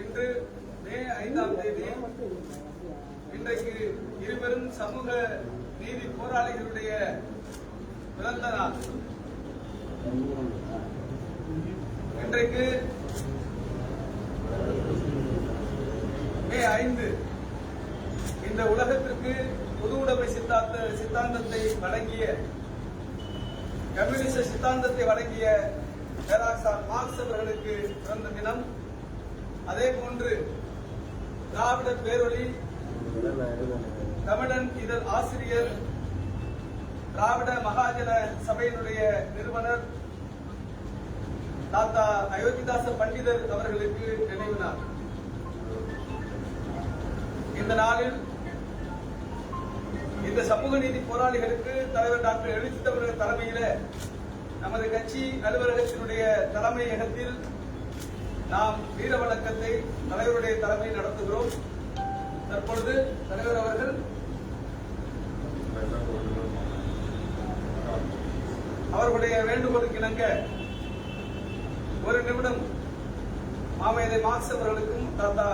இன்று மே ஐந்தாம் தேதி இன்றைக்கு இருவரும் சமூக நீதி போராளிகளுடைய பிறந்த நாள் இன்றைக்கு மே ஐந்து இந்த உலகத்திற்கு பொது உடைமை சித்தாந்த சித்தாந்தத்தை வழங்கிய கம்யூனிச சித்தாந்தத்தை வழங்கிய பேராசார் மார்க்ஸ் அவர்களுக்கு பிறந்த தினம். அதே போன்று திராவிட பேரொழி தமிழன் இதழ் ஆசிரியர் திராவிட மகாஜன சபையினுடைய நிறுவனர் தாத்தா அயோத்திதாச பண்டிதர் அவர்களுக்கு நினைவு நாள். இந்த நாளில் இந்த சமூக நீதி போராளிகளுக்கு தலைவர் டாக்டர் எழுச்சி தமிழர் தலைமையில நமது கட்சி அலுவலகத்தினுடைய தலைமையகத்தில் நாம் வீர வழக்கத்தை தலைவருடைய தலைமையில் நடத்துகிறோம். தற்பொழுது தலைவர் அவர்கள் அவர்களுடைய வேண்டுகோளுக்கு இணங்க ஒரு நிமிடம் மாமேதை மார்க்ஸ் அவர்களுக்கும் தாத்தா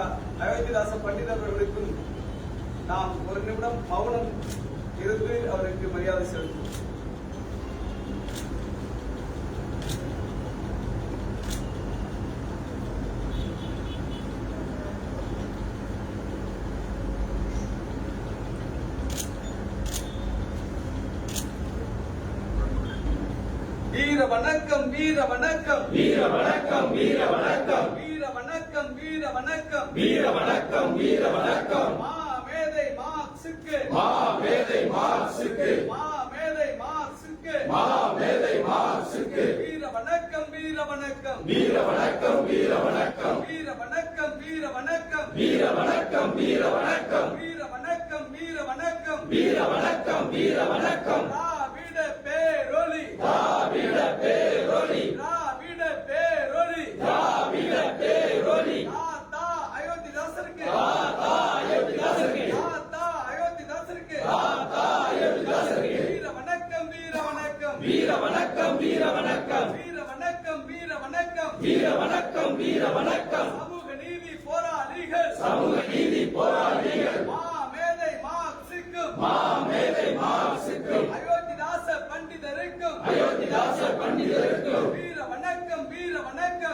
அயோத்திதாச பண்டிதர் அவர்களுக்கும் நாம் ஒரு நிமிடம் மௌனம் இருந்து அவருக்கு மரியாதை செலுத்துவோம். வீர வணக்கம் வீர வணக்கம். வீர வணக்கம் வீர வணக்கம். வீர வணக்கம் வீர வணக்கம். வீர வணக்கம் வீர வணக்கம். மா மேதை மார்க்சுக்கு மா மேதை மார்க்சுக்கு மா மேதை மார்க்சுக்கு மா மேதை மார்க்சுக்கு வீர வணக்கம் வீர வணக்கம். வீர வணக்கம் வீர வணக்கம். வீர வணக்கம் வீர வணக்கம் வீர வணக்கம் வீர வணக்கம் வீர வணக்கம் வீர வணக்கம் வீர வணக்கம் வீர வணக்கம் திராவிட பேரொலி திராவிட பேரொலி திராவிட பேரொலி திராவிட பேரொலி தாத்தா அயோத்திதாசருக்கு. தாத்தா அயோத்திதாசருக்கு. தாத்தா அயோத்திதாசருக்கு. தாத்தா அயோத்திதாசருக்கு. வீர வணக்கம் வீர வணக்கம். வீர வணக்கம் வீர வணக்கம். வீர வணக்கம் வீர வணக்கம். வீர வணக்கம் வீர வணக்கம் சமூக நீதி போராளிகள் சமூக நீதி போராளிகள் மா மேதை மார்க்சுக்கும் மா மேதை மார்க்சுக்கும் அயோத்திதாச பண்டிதருக்கும் அயோத்திதாச பண்டிதருக்கும் வீர வணக்கம் வீர வணக்கம்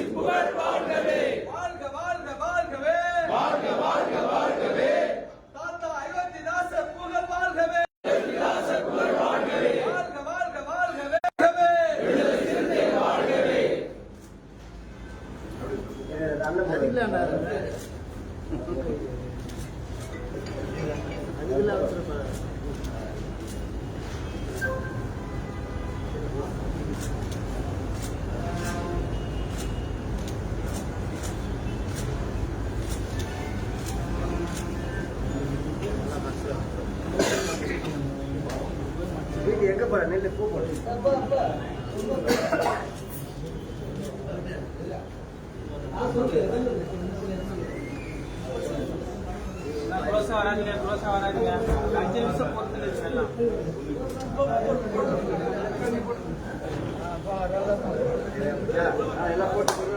அரசு புகழ் வாழ்கவே வாழ்க வாழ்க வாழ்கவே வாழ்க வாழ்க வாழ்கவே தாத்தா அயோத்தி தாசர் புகழ் வாழ்கவே அயோத்தி தாசர் புகழ் வாழ்கவே வாழ்க வாழ்க வாழ்கவே விடுதலை சிறுத்தை வாழ்கவே அதுல அவசரப்படாது எங்க போற நெல்லு பூ போடு அஞ்சு நிமிஷம் பொறுத்து எல்லாம் எல்லாம் போட்டு